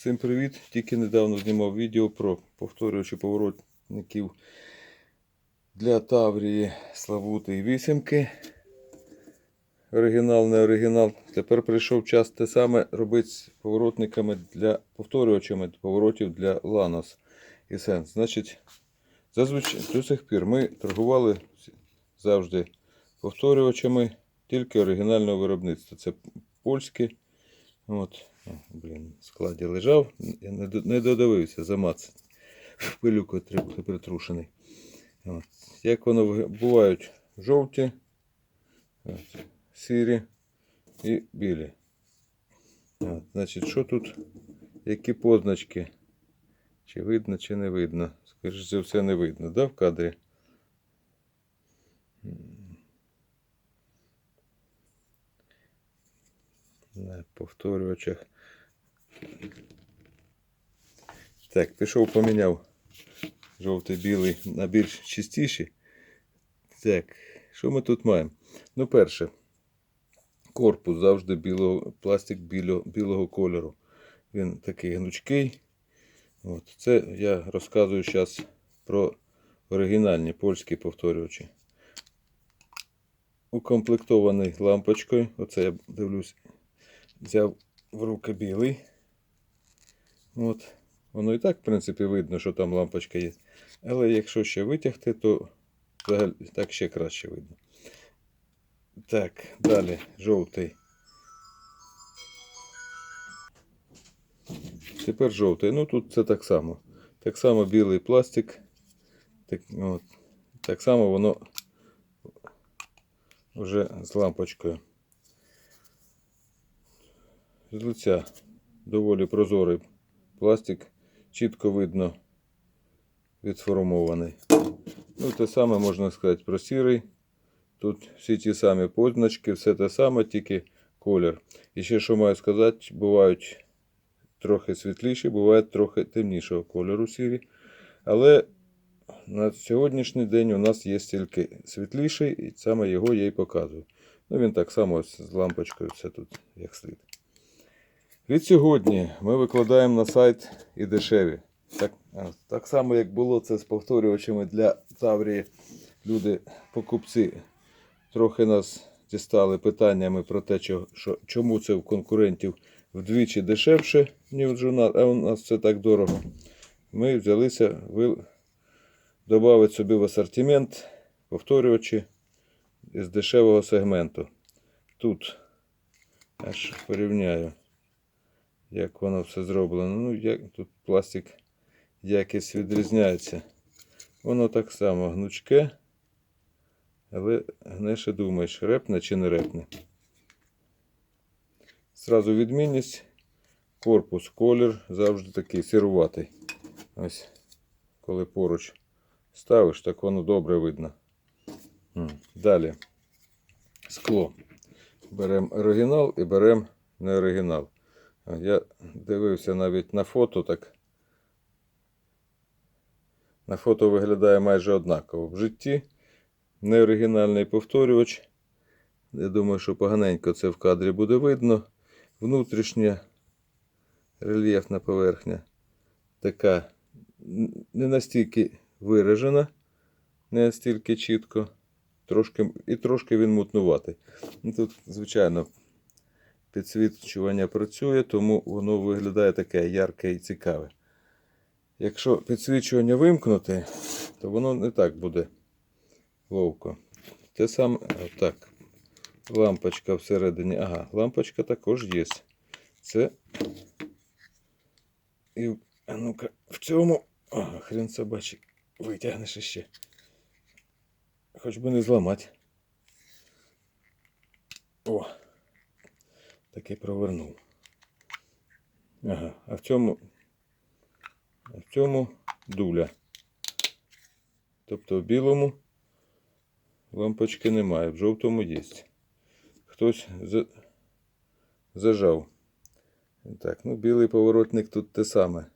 Всім привіт! Тільки недавно знімав відео про повторюючи поворотників для Таврії Славути і вісімки. Оригінал, не оригінал. Тепер прийшов час те саме робити з поворотниками для повторювачами поворотів для Ланос і Сенс. Значить, зазвичай до сих пір ми торгували завжди повторювачами тільки оригінального виробництва. Це польські. От, блін, в складі лежав, я не, до- не додивився замацаний. Пилюкою притрушений. От. Як воно бувають жовті, от, сірі і білі. От, значить, що тут? Які позначки? Чи видно, чи не видно? Скоріше за все, не видно, да, в кадрі? На повторювачах. Так, пішов поміняв жовтий-білий на більш чистіші. Так, що ми тут маємо? Ну, перше, корпус завжди білого, пластик біло, білого кольору. Він такий гнучкий. От. Це я розказую зараз про оригінальні польські повторювачі. Укомплектований лампочкою. Оце я дивлюсь, взяв в руки білий. От. Воно і так, в принципі, видно, що там лампочка є. Але якщо ще витягти, то взагалі так ще краще видно. Так, далі жовтий. Тепер жовтий. Ну тут це так само. Так само білий пластик. Так, от, так само воно вже з лампочкою. З лиця доволі прозорий пластик, чітко видно відформований. Ну, те саме можна сказати про сірий. Тут всі ті самі позначки, все те саме, тільки колір. І ще що маю сказати, бувають трохи світліші, бувають трохи темнішого кольору сірі. Але на сьогоднішній день у нас є тільки світліший, і саме його я і показую. Ну, він так само з лампочкою все тут як слід. Від сьогодні ми викладаємо на сайт і дешеві. Так, так само, як було це з повторювачами для Таврії. Люди, покупці, трохи нас дістали питаннями про те, що, чому це в конкурентів вдвічі дешевше, ніж у нас, а у нас це так дорого. Ми взялися ви... додати собі в асортимент повторювачі з дешевого сегменту. Тут аж порівняю як воно все зроблено. Ну, як тут пластик якість відрізняється. Воно так само гнучке, але гнеше думаєш, репне чи не репне. Зразу відмінність. Корпус, колір завжди такий сіруватий. Ось, коли поруч ставиш, так воно добре видно. Далі скло. Беремо оригінал і беремо не оригінал. Я дивився навіть на фото, так на фото виглядає майже однаково. В житті неоригінальний повторювач. Я думаю, що поганенько це в кадрі буде видно. Внутрішня рельєфна поверхня така не настільки виражена, не настільки чітко. Трошки, і трошки він мутнуватий. Ну, Тут, звичайно, підсвічування працює, тому воно виглядає таке ярке і цікаве. Якщо підсвічування вимкнути, то воно не так буде ловко. Те саме, так, лампочка всередині. Ага, лампочка також є. Це. І ну-ка, в цьому. Ага, хрен собачий. Витягнеш іще. Хоч би не зламати. О! Таки провернув. Ага, а в цьому. А в цьому дуля. Тобто в білому лампочки немає, в жовтому є. Хтось за... зажав. Так, ну білий поворотник тут те саме.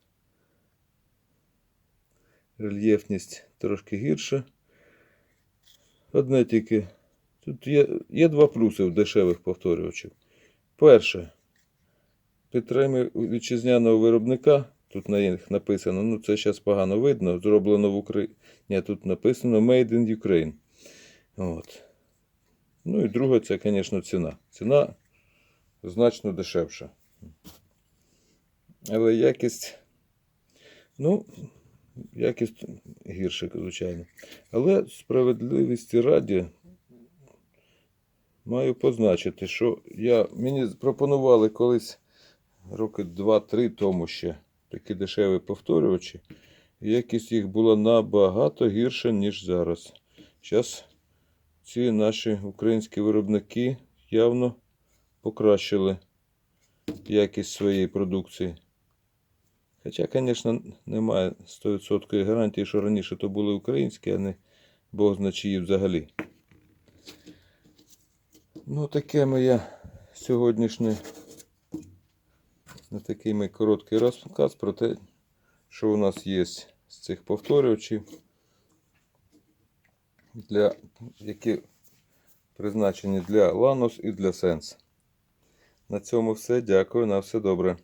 Рельєфність трошки гірша. Одне тільки. Тут є, є два плюси в дешевих повторювачів. Перше, підтримує вітчизняного виробника. Тут на них написано, ну це зараз погано видно, зроблено в Україні. Ні, тут написано Made in Ukraine. От. Ну і друге, це, звісно, ціна. Ціна значно дешевша. Але якість, ну, якість гірша, звичайно. Але справедливості раді маю позначити, що я, мені пропонували колись роки 2-3 тому ще такі дешеві повторювачі. І якість їх була набагато гірша, ніж зараз. Зараз ці наші українські виробники явно покращили якість своєї продукції. Хоча, звісно, немає 100% гарантії, що раніше то були українські, а не Бог чиї взагалі. Ну, таке моє сьогоднішнє на такий мій короткий розказ про те, що у нас є з цих повторювачів, для, які призначені для Lanos і для Sense. На цьому все. Дякую. На все добре.